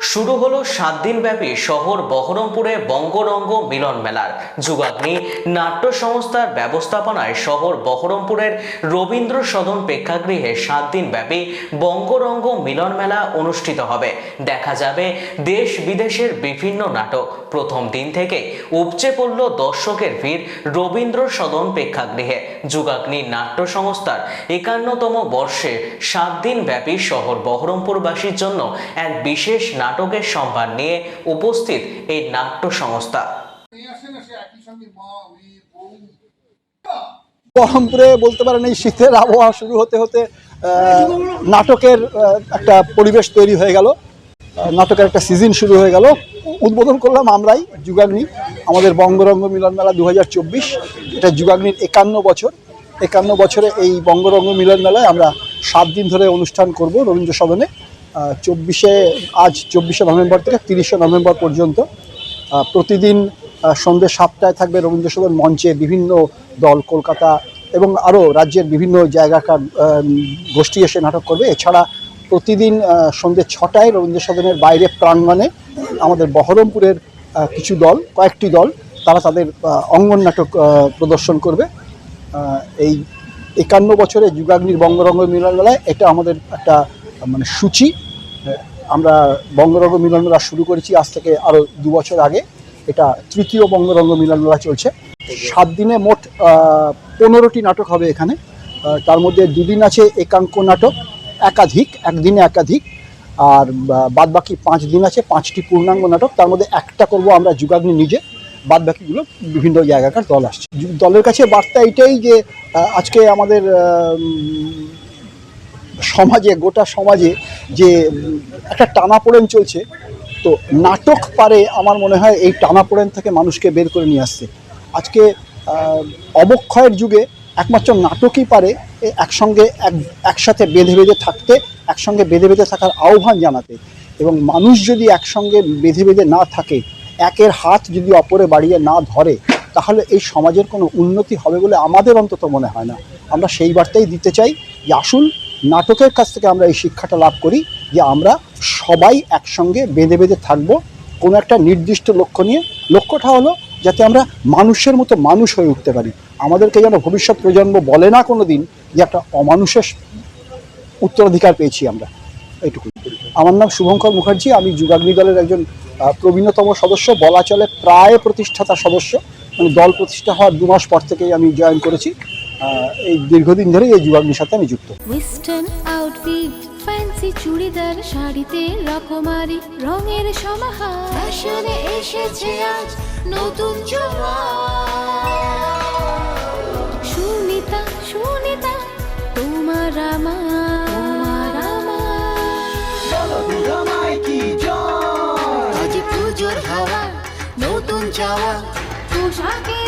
শুরু হলো সাত দিনব্যাপী শহর বহরমপুরে বঙ্গরঙ্গ মিলন মেলার যুগাগ্নি নাট্য সংস্থার ব্যবস্থাপনায় শহর বহরমপুরের রবীন্দ্র সদন প্রেক্ষাগৃহে সাত দিনব্যাপী বঙ্গরঙ্গ মিলন মেলা অনুষ্ঠিত হবে। দেখা যাবে দেশ বিদেশের বিভিন্ন নাটক। প্রথম দিন থেকে উপচে পড়ল দর্শকের ভিড় রবীন্দ্র সদন প্রেক্ষাগৃহে। যুগাগ্নি নাট্য সংস্থার একান্নতম বর্ষে সাত দিন ব্যাপী শহর বহরমপুরবাসীর জন্য এক বিশেষ নাটকের সম্ভার নিয়ে উপস্থিত এই নাট্য সংস্থা। বহরমপুরে বলতে পারেন এই শীতের আবহাওয়া শুরু হতে হতে নাটকের একটা পরিবেশ তৈরি হয়ে গেল। নাটকের একটা সিজন শুরু হয়ে গেল। উদ্বোধন করলাম আমরাই, যুগাগ্নি। আমাদের বঙ্গরঙ্গ মিলন মেলা দু হাজার চব্বিশ, এটা যুগাগ্নির একান্ন বছর। একান্ন বছরে এই বঙ্গরঙ্গ মিলন মেলায় আমরা সাত দিন ধরে অনুষ্ঠান করব রবীন্দ্র সদনে চব্বিশে, আজ চব্বিশে নভেম্বর থেকে তিরিশে নভেম্বর পর্যন্ত প্রতিদিন সন্ধ্যে সাতটায় থাকবে রবীন্দ্রসদন মঞ্চে বিভিন্ন দল, কলকাতা এবং আরও রাজ্যের বিভিন্ন জায়গাকার গোষ্ঠী এসে নাটক করবে। এছাড়া প্রতিদিন সন্ধ্যে ছটায় রবীন্দ্র সদনের বাইরে প্রাঙ্গণে আমাদের বহরমপুরের কিছু দল, কয়েকটি দল, তারা তাদের অঙ্গন নাটক প্রদর্শন করবে। এই একান্ন বছরে যুগাগ্নির বঙ্গরঙ্গ মিলন মেলায় এটা আমাদের একটা মানে সূচি আমরা বঙ্গরঙ্গ মিলন মেলা শুরু করেছি আজ থেকে আরও দু বছর আগে। এটা তৃতীয় বঙ্গরঙ্গ মিলন মেলা চলছে। সাত দিনে মোট পনেরোটি নাটক হবে এখানে। তার মধ্যে দুদিন আছে একাঙ্ক নাটক, একাধিক, একদিনে একাধিক। আর বাদ বাকি পাঁচ দিন আছে, পাঁচটি পূর্ণাঙ্গ নাটক। তার মধ্যে একটা করব আমরা যুগাগ্নি নিজে। বাদ বাকিগুলো বিভিন্ন জায়গাকার দল আসছে। দলের কাছে বার্তা এটাই যে আজকে আমাদের সমাজে, গোটা সমাজে যে একটা টানাপোড়েন চলছে, তো নাটক পারে আমার মনে হয় এই টানাপোড়েন থেকে মানুষকে বের করে নিয়ে আসছে। আজকে অবক্ষয়ের যুগে একমাত্র নাটকই পারে একসঙ্গে এক, একসাথে বেঁধে বেঁধে থাকতে, একসঙ্গে বেঁধে বেঁধে থাকার আহ্বান জানাতে। এবং মানুষ যদি একসঙ্গে বেঁধে বেঁধে না থাকে, একের হাত যদি অপরে বাড়িয়ে না ধরে, তাহলে এই সমাজের কোনো উন্নতি হবে বলে আমাদের অন্তত মনে হয় না। আমরা সেই বার্তাই দিতে চাই যে আসুন নাটকের কাছ থেকে আমরা এই শিক্ষাটা লাভ করি যে আমরা সবাই একসঙ্গে বেঁধে বেঁধে থাকব কোনো একটা নির্দিষ্ট লক্ষ্য নিয়ে। লক্ষ্যটা হলো যাতে আমরা মানুষের মতো মানুষ হয়ে উঠতে পারি। আমাদেরকে যেন ভবিষ্যৎ প্রজন্ম বলে না কোনো দিন যে একটা অমানুষের উত্তরাধিকার পেয়েছি আমরা। এইটুকু আমার নাম শুভঙ্কর মুখার্জি, আমি যুগাগ্নি দলের একজন প্রবীণতম সদস্য, বলা চলে প্রায় প্রতিষ্ঠাতা সদস্য। মানে দল প্রতিষ্ঠা হওয়ার দু মাস পর থেকেই আমি জয়েন করেছি। এই দীর্ঘদিন ধরে এই যুগাগ্নির সাথে আমি যুক্ত। ওয়েস্টার্ন আউটফিট ফ্যান্সি চুড়িদার শাড়িতে রকমারি, রঙের সমাহার। এসেছে আজ নতুন সুনিতা সুনিতা, তোমার আমার। পুজোর হাওয়া, নতুন চাওয়া, পোশাকের